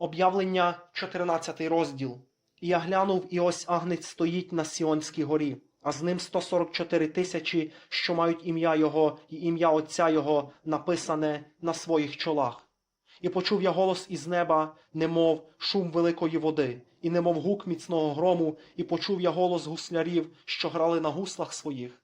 Об'явлення 14 розділ. І я глянув, і ось агнець стоїть на Сіонській горі, а з ним 144 тисячі, що мають ім'я Його і ім'я Отця Його написане на своїх чолах. І почув я голос із неба, немов шум великої води, і немов гук міцного грому, і почув я голос гуслярів, що грали на гуслах своїх,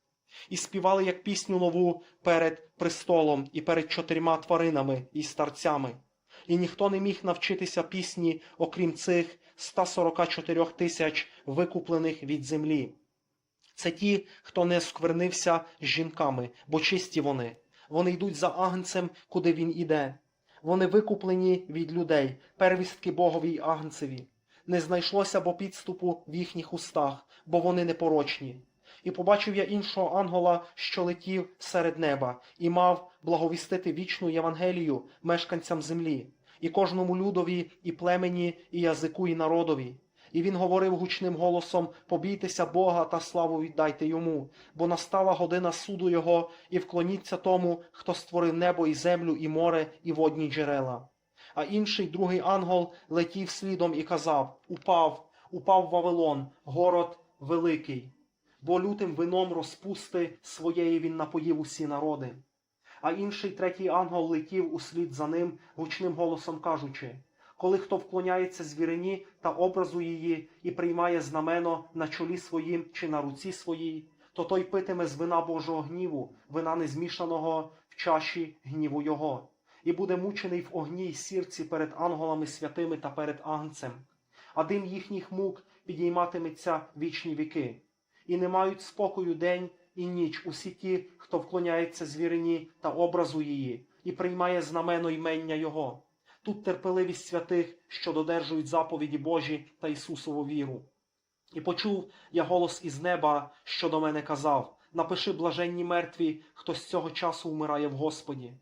і співали як пісню нову перед престолом і перед чотирма тваринами і старцями. І ніхто не міг навчитися пісні, окрім цих 144 тисяч викуплених від землі. Це ті, хто не сквернився з жінками, бо чисті вони. Вони йдуть за агнцем, куди він іде. Вони викуплені від людей, первістки Богові й агнцеві. Не знайшлося бо підступу в їхніх устах, бо вони непорочні. І побачив я іншого ангела, що летів серед неба, і мав благовістити вічну Євангелію мешканцям землі, і кожному людові, і племені, і язику, і народові. І він говорив гучним голосом: Побійтеся Бога та славу віддайте йому, бо настала година суду Його, і вклоніться тому, хто створив небо і землю, і море, і водні джерела. А інший другий ангел летів слідом і казав: Упав, упав Вавилон, город великий, бо лютим вином розпусти своєї він напоїв усі народи. А інший третій ангел летів услід за ним гучним голосом кажучи: коли хто вклоняється звірині та образу її і приймає знамено на чолі своїм чи на руці своїй, то той питиме з вина Божого гніву, вина незмішаного в чаші гніву Його, і буде мучений в огні й сірці перед ангелами святими та перед агнцем, а дим їхніх мук підійматиметься вічні віки, і не мають спокою день і ніч усі ті, хто вклоняється звірині та образу її, і приймає знамено ймення Його. Тут терпеливість святих, що додержують заповіді Божі та Ісусову віру. І почув я голос із неба, що до мене казав: Напиши блаженні мертві, хто з цього часу вмирає в Господі.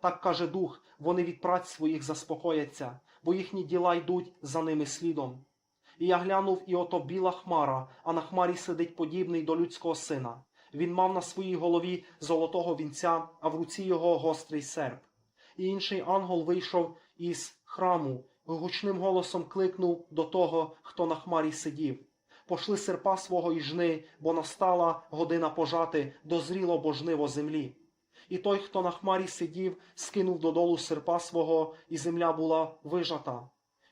Так каже Дух, вони від праць своїх заспокояться, бо їхні діла йдуть за ними слідом. І я глянув, і ото біла хмара, а на хмарі сидить подібний до людського сина. Він мав на своїй голові золотого вінця, а в руці його гострий серп. І інший ангел вийшов із храму, гучним голосом кликнув до того, хто на хмарі сидів. Пошли серпа свого і жни, бо настала година пожати, дозріло божниво землі. І той, хто на хмарі сидів, скинув додолу серпа свого, і земля була вижата.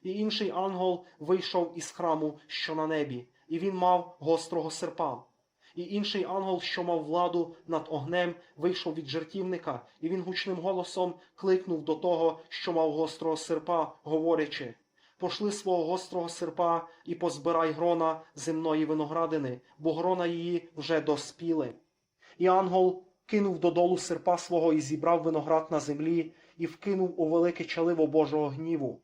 І інший ангел вийшов із храму, що на небі, і він мав гострого серпа. І інший ангел, що мав владу над огнем, вийшов від жертівника, і він гучним голосом кликнув до того, що мав гострого серпа, говорячи: Пошли свого гострого серпа і позбирай грона земної виноградини, бо грона її вже доспіли. І ангел кинув додолу серпа свого і зібрав виноград на землі, і вкинув у велике чаливо Божого гніву.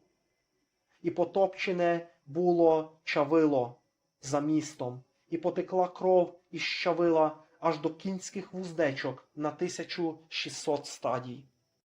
І потопчене було чавило за містом, і потекла кров із чавила аж до кінських вуздечок на 1600 стадій.